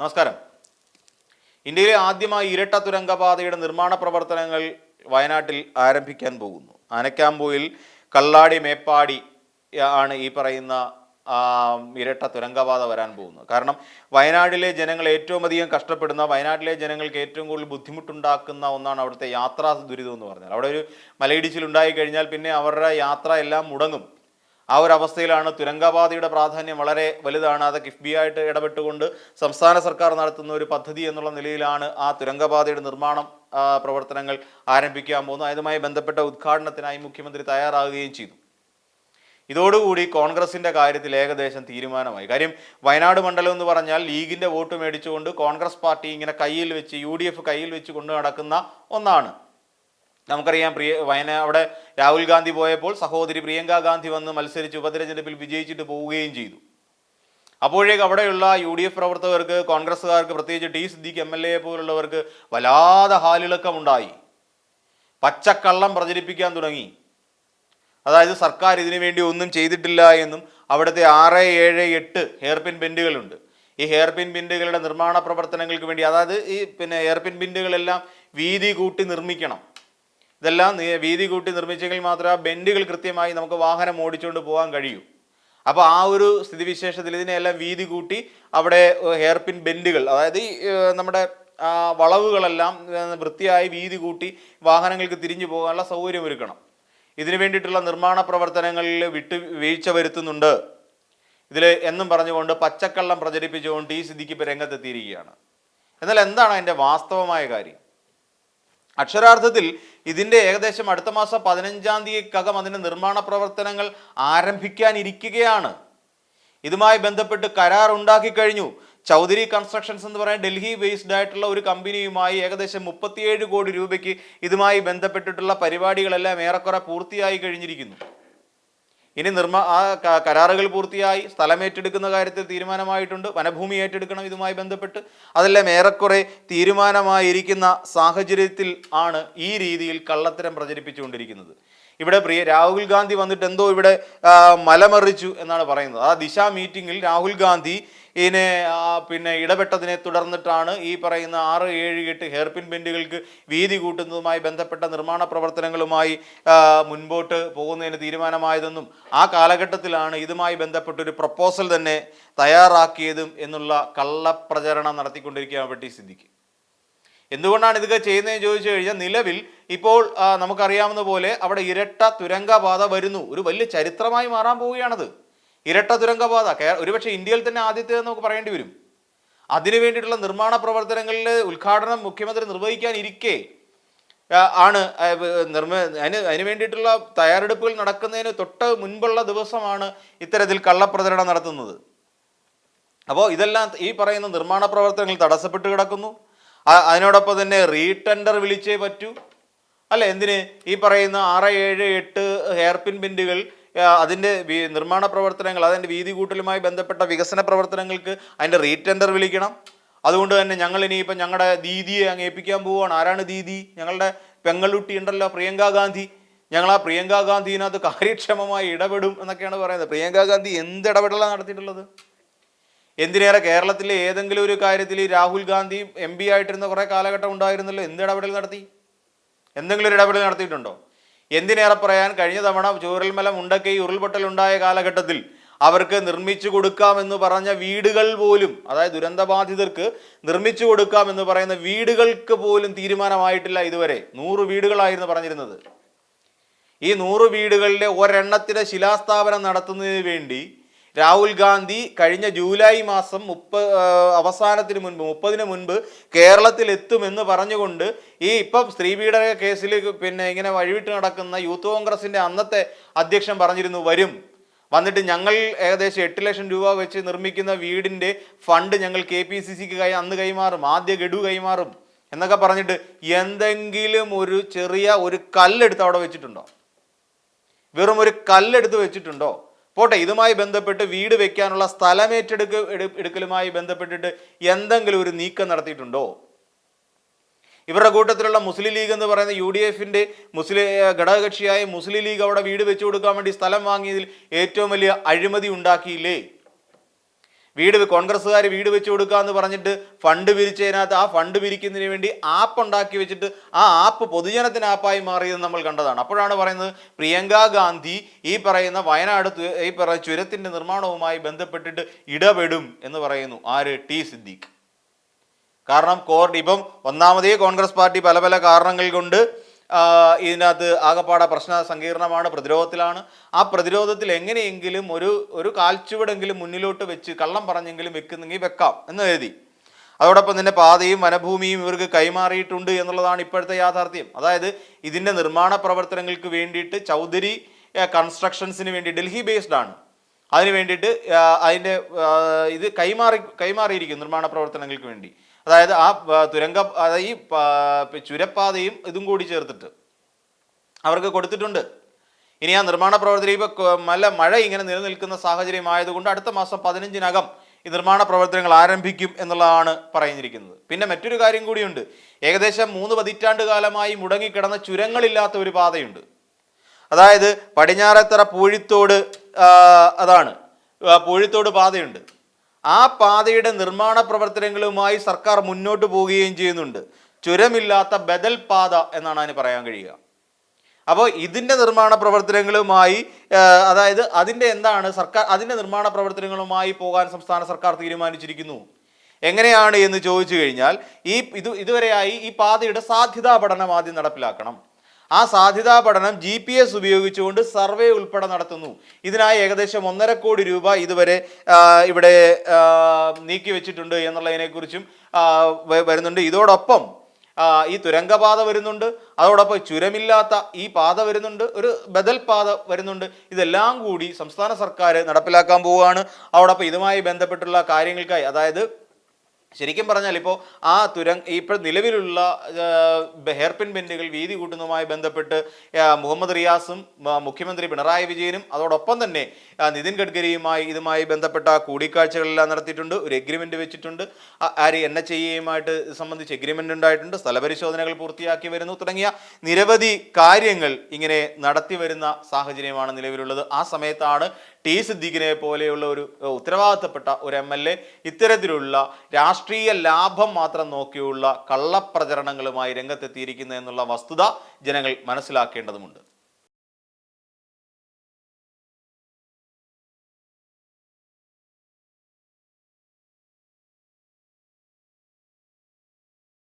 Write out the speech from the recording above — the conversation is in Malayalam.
നമസ്കാരം. ഇന്ത്യയിലെ ആദ്യമായി ഇരട്ട തുരങ്കപാതയുടെ നിർമ്മാണ പ്രവർത്തനങ്ങൾ വയനാട്ടിൽ ആരംഭിക്കാൻ പോകുന്നു. ആനക്കാമ്പൂയിൽ കള്ളാടി മേപ്പാടി ആണ് ഈ പറയുന്ന ഇരട്ട തുരങ്കപാത വരാൻ പോകുന്നത്. കാരണം വയനാട്ടിലെ ജനങ്ങൾ ഏറ്റവും അധികം കഷ്ടപ്പെടുന്ന വയനാട്ടിലെ ജനങ്ങൾക്ക് ഏറ്റവും കൂടുതൽ ബുദ്ധിമുട്ടുണ്ടാക്കുന്ന ഒന്നാണ് അവിടുത്തെ യാത്രാ ദുരിതം എന്ന് പറഞ്ഞാൽ. അവിടെ ഒരു മലയിടിച്ചിൽ ഉണ്ടായി കഴിഞ്ഞാൽ പിന്നെ അവരുടെ യാത്ര എല്ലാം മുടങ്ങും. ആ ഒരു അവസ്ഥയിലാണ് തുരങ്കപാതയുടെ പ്രാധാന്യം വളരെ വലുതാണ്. അത് കിഫ്ബിയായിട്ട് ഇടപെട്ടുകൊണ്ട് സംസ്ഥാന സർക്കാർ നടത്തുന്ന ഒരു പദ്ധതി എന്നുള്ള നിലയിലാണ് ആ തുരങ്കപാതയുടെ നിർമ്മാണം പ്രവർത്തനങ്ങൾ ആരംഭിക്കാൻ പോകുന്നത്. അതുമായി ബന്ധപ്പെട്ട ഉദ്ഘാടനത്തിനായി മുഖ്യമന്ത്രി തയ്യാറാകുകയും ചെയ്തു. ഇതോടുകൂടി കോൺഗ്രസിന്റെ കാര്യത്തിൽ ഏകദേശം തീരുമാനമായി. കാര്യം വയനാട് മണ്ഡലം എന്ന് പറഞ്ഞാൽ ലീഗിന്റെ വോട്ട് മേടിച്ചുകൊണ്ട് കോൺഗ്രസ് പാർട്ടി ഇങ്ങനെ കയ്യിൽ വെച്ച് യു കയ്യിൽ വെച്ച് കൊണ്ടു നടക്കുന്ന ഒന്നാണ്. നമുക്കറിയാം പ്രിയ വയന അവിടെ രാഹുൽ ഗാന്ധി പോയപ്പോൾ സഹോദരി പ്രിയങ്ക ഗാന്ധി വന്ന് മത്സരിച്ച് ഉപതെരഞ്ഞെടുപ്പിൽ വിജയിച്ചിട്ട് പോവുകയും ചെയ്തു. അപ്പോഴേക്ക് അവിടെയുള്ള യു ഡി എഫ് പ്രവർത്തകർക്ക് കോൺഗ്രസ്സുകാർക്ക് പ്രത്യേകിച്ച് T Siddique M L A പോലുള്ളവർക്ക് വല്ലാതെ ഹാലിളക്കമുണ്ടായി. പച്ചക്കള്ളം പ്രചരിപ്പിക്കാൻ തുടങ്ങി. അതായത് സർക്കാർ ഇതിനു വേണ്ടി ഒന്നും ചെയ്തിട്ടില്ല എന്നും അവിടുത്തെ ആറ് ഏഴ് എട്ട് ഹെയർപിൻ ബെൻഡുകളുണ്ട്. ഈ ഹെയർപിൻ ബിൻഡുകളുടെ നിർമ്മാണ പ്രവർത്തനങ്ങൾക്ക് വേണ്ടി അതായത് ഈ പിന്നെ ഹെയർപിൻ ബിൻഡുകളെല്ലാം വീതി കൂട്ടി നിർമ്മിക്കണം. ഇതെല്ലാം വീതി കൂട്ടി നിർമ്മിച്ചെങ്കിൽ മാത്രമേ ആ ബെൻഡുകൾ കൃത്യമായി നമുക്ക് വാഹനം ഓടിച്ചുകൊണ്ട് പോകാൻ കഴിയൂ. അപ്പോൾ ആ ഒരു സ്ഥിതിവിശേഷത്തിൽ ഇതിനെല്ലാം വീതി കൂട്ടി അവിടെ ഹെയർപിൻ ബെൻഡുകൾ അതായത് ഈ നമ്മുടെ വളവുകളെല്ലാം വൃത്തിയായി വീതി കൂട്ടി വാഹനങ്ങൾക്ക് തിരിഞ്ഞു പോകാനുള്ള സൗകര്യം ഒരുക്കണം. ഇതിനു വേണ്ടിയിട്ടുള്ള നിർമ്മാണ പ്രവർത്തനങ്ങളിൽ വിട്ടു വീഴ്ച വരുത്തുന്നുണ്ട്. ഇതിൽ എന്നും പറഞ്ഞുകൊണ്ട് പച്ചക്കള്ളം പ്രചരിപ്പിച്ചുകൊണ്ട് ടി സിദ്ദിഖ് ഇപ്പോൾ രംഗത്തെത്തിയിരിക്കുകയാണ്. എന്നാൽ എന്താണ് അതിന്റെ വാസ്തവമായ കാര്യം? അക്ഷരാർത്ഥത്തിൽ ഇതിന്റെ ഏകദേശം അടുത്ത മാസം പതിനഞ്ചാം തീയതിക്കകം അതിന്റെ നിർമ്മാണ പ്രവർത്തനങ്ങൾ ആരംഭിക്കാനിരിക്കുകയാണ്. ഇതുമായി ബന്ധപ്പെട്ട് കരാർ ഉണ്ടാക്കി കഴിഞ്ഞു. ചൗധരി കൺസ്ട്രക്ഷൻസ് എന്ന് പറയുന്ന ഡൽഹി ബേസ്ഡ് ആയിട്ടുള്ള ഒരു കമ്പനിയുമായി ഏകദേശം മുപ്പത്തിയേഴ് കോടി രൂപയ്ക്ക് ഇതുമായി ബന്ധപ്പെട്ടിട്ടുള്ള പരിപാടികളെല്ലാം ഏറെക്കുറെ പൂർത്തിയായി കഴിഞ്ഞിരിക്കുന്നു. ഇനി നിർമ്മാ ആ കരാറുകൾ പൂർത്തിയായി സ്ഥലം ഏറ്റെടുക്കുന്ന കാര്യത്തിൽ തീരുമാനമായിട്ടുണ്ട് വനഭൂമി ഏറ്റെടുക്കണം ഇതുമായി ബന്ധപ്പെട്ട്. അതെല്ലാം ഏറെക്കുറെ തീരുമാനമായിരിക്കുന്ന സാഹചര്യത്തിൽ ആണ് ഈ രീതിയിൽ കള്ളത്തരം പ്രചരിപ്പിച്ചുകൊണ്ടിരിക്കുന്നത്. ഇവിടെ പ്രിയ രാഹുൽ ഗാന്ധി വന്നിട്ട് എന്തോ ഇവിടെ മലമറിച്ചു എന്നാണ് പറയുന്നത്. ആ ദിശ മീറ്റിംഗിൽ രാഹുൽ ഗാന്ധി ഇതിനെ പിന്നെ ഇടപെട്ടതിനെ തുടർന്നിട്ടാണ് ഈ പറയുന്ന ആറ് ഏഴ് എട്ട് ഹെയർപിൻ ബെൻഡുകൾക്ക് വീതി കൂട്ടുന്നതുമായി ബന്ധപ്പെട്ട നിർമ്മാണ പ്രവർത്തനങ്ങളുമായി മുൻപോട്ട് പോകുന്നതിന് തീരുമാനമായതെന്നും ആ കാലഘട്ടത്തിലാണ് ഇതുമായി ബന്ധപ്പെട്ട ഒരു പ്രപ്പോസൽ തന്നെ തയ്യാറാക്കിയതും എന്നുള്ള കള്ളപ്രചരണം നടത്തിക്കൊണ്ടിരിക്കുകയാണ് പറ്റി സിദ്ദിഖ്. എന്തുകൊണ്ടാണ് ഇതൊക്കെ ചെയ്യുന്നതെന്ന് ചോദിച്ചു കഴിഞ്ഞാൽ നിലവിൽ ഇപ്പോൾ നമുക്കറിയാവുന്ന പോലെ അവിടെ ഇരട്ട തുരങ്കപാത വരുന്നു. ഒരു വലിയ ചരിത്രമായി മാറാൻ പോവുകയാണത്. ഇരട്ട തുരങ്കപാത. ഒരുപക്ഷെ ഇന്ത്യയിൽ തന്നെ ആദ്യത്തെ നമുക്ക് പറയേണ്ടി വരും. അതിനു വേണ്ടിയിട്ടുള്ള നിർമ്മാണ പ്രവർത്തനങ്ങളിൽ ഉദ്ഘാടനം മുഖ്യമന്ത്രി നിർവഹിക്കാനിരിക്കെ ആണ് നിർമ്മ അതിന് അതിന് വേണ്ടിയിട്ടുള്ള തയ്യാറെടുപ്പുകൾ നടക്കുന്നതിന് തൊട്ട് മുൻപുള്ള ദിവസമാണ് ഇത്തരത്തിൽ കള്ളപ്രചരണം നടത്തുന്നത്. അപ്പോൾ ഇതെല്ലാം ഈ പറയുന്ന നിർമ്മാണ പ്രവർത്തനങ്ങൾ തടസ്സപ്പെട്ട് കിടക്കുന്നു. അതിനോടൊപ്പം തന്നെ റീടെൻഡർ വിളിച്ചേ പറ്റൂ. അല്ല? എന്തിന്? ഈ പറയുന്ന ആറ് ഏഴ് എട്ട് ഹെയർപിൻ ബിൻഡുകൾ അതിന്റെ നിർമ്മാണ പ്രവർത്തനങ്ങൾ അതിന്റെ വീതി കൂട്ടലുമായി ബന്ധപ്പെട്ട വികസന പ്രവർത്തനങ്ങൾക്ക് അതിന്റെ റീടെൻഡർ വിളിക്കണം. അതുകൊണ്ട് തന്നെ ഞങ്ങൾ ഇനിയിപ്പം ഞങ്ങളുടെ ദീദിയെ അങ്ങ് ഏൽപ്പിക്കാൻ പോവുകയാണ്. ആരാണ് ദീദി? ഞങ്ങളുടെ പെങ്ങളുട്ടി ഉണ്ടല്ലോ പ്രിയങ്ക ഗാന്ധി. ഞങ്ങൾ ആ പ്രിയങ്ക ഗാന്ധിനകത്ത് കാര്യക്ഷമമായി ഇടപെടും എന്നൊക്കെയാണ് പറയുന്നത്. പ്രിയങ്ക ഗാന്ധി എന്ത് ഇടപെടലാണ് നടത്തിയിട്ടുള്ളത്? എന്തിനേറെ കേരളത്തിലെ ഏതെങ്കിലും ഒരു കാര്യത്തിൽ രാഹുൽ ഗാന്ധി എം പി ആയിട്ടിരുന്ന കുറേ കാലഘട്ടം ഉണ്ടായിരുന്നല്ലോ എന്ത് ഇടപെടൽ നടത്തി? എന്തെങ്കിലും ഒരു ഇടപെടൽ നടത്തിയിട്ടുണ്ടോ? എന്തിനേറെ പറയാൻ കഴിഞ്ഞ തവണ ചൂരൽമല മുണ്ടക്കൈ ഉരുൾപൊട്ടൽ ഉണ്ടായ കാലഘട്ടത്തിൽ അവർക്ക് നിർമ്മിച്ചു കൊടുക്കാമെന്ന് പറഞ്ഞ വീടുകൾ പോലും അതായത് ദുരന്തബാധിതർക്ക് നിർമ്മിച്ചു കൊടുക്കാമെന്ന് പറയുന്ന വീടുകൾക്ക് പോലും തീരുമാനമായിട്ടില്ല ഇതുവരെ. നൂറ് വീടുകളായിരുന്നു പറഞ്ഞിരുന്നത്. ഈ നൂറ് വീടുകളിലെ ഒരെണ്ണത്തിന് ശിലാസ്ഥാപനം നടത്തുന്നതിന് വേണ്ടി രാഹുൽ ഗാന്ധി കഴിഞ്ഞ ജൂലൈ മാസം മുപ്പ അവസാനത്തിന് മുൻപ് മുപ്പതിന് മുൻപ് കേരളത്തിൽ എത്തുമെന്ന് പറഞ്ഞുകൊണ്ട് ഈ ഇപ്പം സ്ത്രീപീഡന കേസിൽ പിന്നെ ഇങ്ങനെ വഴിവിട്ട് നടക്കുന്ന യൂത്ത് കോൺഗ്രസിന്റെ അന്നത്തെ അധ്യക്ഷൻ പറഞ്ഞിരുന്നു വരും. വന്നിട്ട് ഞങ്ങൾ ഏകദേശം എട്ട് ലക്ഷം രൂപ വെച്ച് നിർമ്മിക്കുന്ന വീടിന്റെ ഫണ്ട് ഞങ്ങൾ കെ പി സി സിക്ക് കൈ അന്ന് കൈമാറും ആദ്യ ഗഡു കൈമാറും എന്നൊക്കെ പറഞ്ഞിട്ട് എന്തെങ്കിലും ഒരു ചെറിയ ഒരു കല്ലെടുത്ത് അവിടെ വെച്ചിട്ടുണ്ടോ? വെറും ഒരു കല്ലെടുത്ത് വെച്ചിട്ടുണ്ടോ? പോട്ടെ ഇതുമായി ബന്ധപ്പെട്ട് വീട് വെക്കാനുള്ള സ്ഥലമേറ്റെടുക്ക ഏറ്റെടുക്ക എടുക്കലുമായി ബന്ധപ്പെട്ടിട്ട് എന്തെങ്കിലും ഒരു നീക്കം നടത്തിയിട്ടുണ്ടോ? ഇവരുടെ കൂട്ടത്തിലുള്ള മുസ്ലിം ലീഗ് എന്ന് പറയുന്ന യു ഡി എഫിന്റെ മുസ്ലിം ഘടകകക്ഷിയായ മുസ്ലിം ലീഗ് അവിടെ വീട് വെച്ചു കൊടുക്കാൻ വേണ്ടി സ്ഥലം വാങ്ങിയതിൽ ഏറ്റവും വലിയ അഴിമതി ഉണ്ടാക്കിയില്ലേ? വീട് കോൺഗ്രസ്സുകാർ വീട് വെച്ച് കൊടുക്കുക എന്ന് പറഞ്ഞിട്ട് ഫണ്ട് പിരിച്ചതിനകത്ത് ആ ഫണ്ട് പിരിക്കുന്നതിന് വേണ്ടി ആപ്പ് ഉണ്ടാക്കി വെച്ചിട്ട് ആ ആപ്പ് പൊതുജനത്തിന് ആപ്പായി മാറിയത് നമ്മൾ കണ്ടതാണ്. അപ്പോഴാണ് പറയുന്നത് പ്രിയങ്ക ഗാന്ധി ഈ പറയുന്ന വയനാട് ഈ പറയുന്ന ചുരത്തിന്റെ നിർമ്മാണവുമായി ബന്ധപ്പെട്ടിട്ട് ഇടപെടും എന്ന് പറയുന്നു. ആര്? ടി സിദ്ദീഖ്. കാരണം കോർഡ് ഇപ്പം ഒന്നാമതേ കോൺഗ്രസ് പാർട്ടി പല പല കാരണങ്ങൾ കൊണ്ട് ഇതിനകത്ത് ആകപ്പാടെ പ്രശ്ന സങ്കീർണമാണ് പ്രതിരോധത്തിലാണ്. ആ പ്രതിരോധത്തിൽ എങ്ങനെയെങ്കിലും ഒരു ഒരു കാൽച്ചുവടെങ്കിലും മുന്നിലോട്ട് വെച്ച് കള്ളം പറഞ്ഞെങ്കിലും വെക്കുന്നെങ്കിൽ വെക്കാം എന്ന് കരുതി. അതോടൊപ്പം തന്നെ പാതയും വനഭൂമിയും ഇവർക്ക് കൈമാറിയിട്ടുണ്ട് എന്നുള്ളതാണ് ഇപ്പോഴത്തെ യാഥാർത്ഥ്യം. അതായത് ഇതിന്റെ നിർമ്മാണ പ്രവർത്തനങ്ങൾക്ക് വേണ്ടിയിട്ട് ചൗധരി കൺസ്ട്രക്ഷൻസിന് വേണ്ടി ഡൽഹി ബേസ്ഡ് ആണ്. അതിന് വേണ്ടിയിട്ട് അതിന്റെ ഇത് കൈമാറി കൈമാറിയിരിക്കും നിർമ്മാണ പ്രവർത്തനങ്ങൾക്ക് വേണ്ടി. അതായത് ആ തുരങ്ക ഈ ചുരപ്പാതയും ഇതും കൂടി ചേർത്തിട്ട് അവർക്ക് കൊടുത്തിട്ടുണ്ട്. ഇനി ആ നിർമ്മാണ പ്രവർത്തനം ഇപ്പോൾ നല്ല മഴ ഇങ്ങനെ നിലനിൽക്കുന്ന സാഹചര്യം ആയതുകൊണ്ട് അടുത്ത മാസം പതിനഞ്ചിനകം ഈ നിർമ്മാണ പ്രവർത്തനങ്ങൾ ആരംഭിക്കും എന്നുള്ളതാണ് പറഞ്ഞിരിക്കുന്നത് പിന്നെ മറ്റൊരു കാര്യം കൂടിയുണ്ട്. ഏകദേശം മൂന്ന് പതിറ്റാണ്ട് കാലമായി മുടങ്ങിക്കിടന്ന ചുരങ്ങളില്ലാത്ത ഒരു പാതയുണ്ട്. അതായത് പടിഞ്ഞാറത്തറ പൂഴിത്തോട് അതാണ് പൂഴിത്തോട് പാതയുണ്ട്. ആ പാതയുടെ നിർമ്മാണ പ്രവർത്തനങ്ങളുമായി സർക്കാർ മുന്നോട്ട് പോവുകയും ചെയ്യുന്നുണ്ട്. ചുരമില്ലാത്ത ബദൽ പാത എന്നാണ് അതിന് പറയാൻ കഴിയുക. അപ്പോൾ ഇതിന്റെ നിർമ്മാണ പ്രവർത്തനങ്ങളുമായി അതായത് അതിന്റെ എന്താണ് സർക്കാർ അതിന്റെ നിർമ്മാണ പ്രവർത്തനങ്ങളുമായി പോകാൻ സംസ്ഥാന സർക്കാർ തീരുമാനിച്ചിരിക്കുന്നു. എങ്ങനെയാണ് എന്ന് ചോദിച്ചു കഴിഞ്ഞാൽ ഈ ഇത് ഇതുവരെയായി ഈ പാതയുടെ സാധ്യതാ പഠനം ആദ്യം നടപ്പിലാക്കണം. ആ സാധ്യതാ പഠനം ജി പി എസ് ഉപയോഗിച്ചുകൊണ്ട് സർവേ ഉൾപ്പെടെ നടത്തുന്നു. ഇതിനായി ഏകദേശം ഒന്നര കോടി രൂപ ഇതുവരെ ഇവിടെ നീക്കി വെച്ചിട്ടുണ്ട് എന്നുള്ളതിനെക്കുറിച്ചും വരുന്നുണ്ട്. ഇതോടൊപ്പം ഈ തുരങ്കപാത വരുന്നുണ്ട്. അതോടൊപ്പം ചുരമില്ലാത്ത ഈ പാത വരുന്നുണ്ട്. ഒരു ബദൽ പാത വരുന്നുണ്ട്. ഇതെല്ലാം കൂടി സംസ്ഥാന സർക്കാർ നടപ്പിലാക്കാൻ പോവുകയാണ്. അതോടൊപ്പം ഇതുമായി ബന്ധപ്പെട്ടുള്ള കാര്യങ്ങൾക്കായി അതായത് ശരിക്കും പറഞ്ഞാൽ ഇപ്പോൾ ആ തുരങ്ക ഇപ്പോൾ നിലവിലുള്ള ഹെയർപിൻ ബെൻഡുകൾ വീതി കൂട്ടുന്നതുമായി ബന്ധപ്പെട്ട് മുഹമ്മദ് റിയാസും മുഖ്യമന്ത്രി പിണറായി വിജയനും അതോടൊപ്പം തന്നെ നിതിൻ ഗഡ്കരിയുമായി ഇതുമായി ബന്ധപ്പെട്ട കൂടിക്കാഴ്ചകളെല്ലാം നടത്തിയിട്ടുണ്ട് ഒരു എഗ്രിമെന്റ് വെച്ചിട്ടുണ്ട്. ആര് എൻ എച്ച് ഐയുമായിട്ട് സംബന്ധിച്ച് എഗ്രിമെന്റ് ഉണ്ടായിട്ടുണ്ട് സ്ഥലപരിശോധനകൾ പൂർത്തിയാക്കി വരുന്നു തുടങ്ങിയ നിരവധി കാര്യങ്ങൾ ഇങ്ങനെ നടത്തി വരുന്ന സാഹചര്യമാണ് നിലവിലുള്ളത്. ആ സമയത്താണ് ടി സിദ്ദീഖിനെ പോലെയുള്ള ഒരു ഉത്തരവാദിത്തപ്പെട്ട ഒരു എം എൽ എ ഇത്തരത്തിലുള്ള രാഷ്ട്രീയ ലാഭം മാത്രം നോക്കിയുള്ള കള്ളപ്രചരണങ്ങളുമായി രംഗത്തെത്തിയിരിക്കുന്നു എന്നുള്ള വസ്തുത ജനങ്ങൾ മനസ്സിലാക്കേണ്ടതുണ്ട്